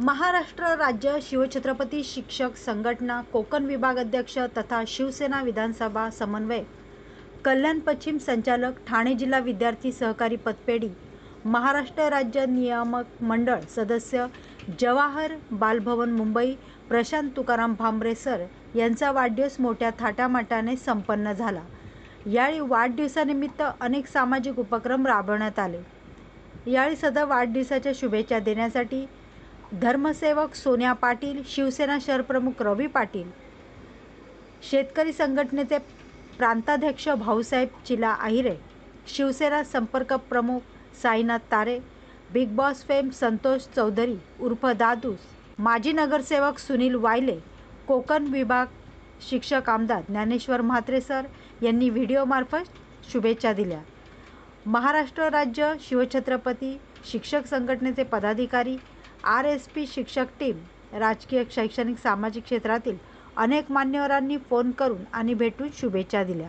महाराष्ट्र राज्य शिवछत्रपती शिक्षक संघटना कोकण विभाग अध्यक्ष तथा शिवसेना विधानसभा समन्वय. कल्याण पश्चिम संचालक ठाणे जिल्हा विद्यार्थी सहकारी पतपेढी. महाराष्ट्र राज्य नियामक मंडळ सदस्य जवाहर बालभवन मुंबई. प्रशांत तुकाराम भांबरे सर यांचा वाढदिवस मोठ्या थाटामाटाने संपन्न झाला. यावेळी वाढदिवसानिमित्त अनेक सामाजिक उपक्रम राबवण्यात आले. यावेळी सदर वाढदिवसाच्या शुभेच्छा देण्यासाठी धर्मसेवक सोन्या पाटील शिवसेना शहरप्रमुख रवी पाटील शेतकरी संघटनेचे प्रांताध्यक्ष भाऊसाहेब चिला आहिरे शिवसेना संपर्क प्रमुख Sainath Tare Bigg Boss fame Santosh Chaudhari उर्फ दादूस माजी नगरसेवक सुनील वायले कोकण विभाग शिक्षक आमदार ज्ञानेश्वर म्हात्रे सर यांनी व्हिडिओमार्फत शुभेच्छा दिल्या. महाराष्ट्र राज्य शिवछत्रपती शिक्षक संघटनेचे पदाधिकारी आर एस पी शिक्षक टीम राजकीय शैक्षणिक सामाजिक क्षेत्रातील अनेक मान्यवरांनी फोन करून आणि भेटून शुभेच्छा दिल्या.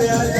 Baleares.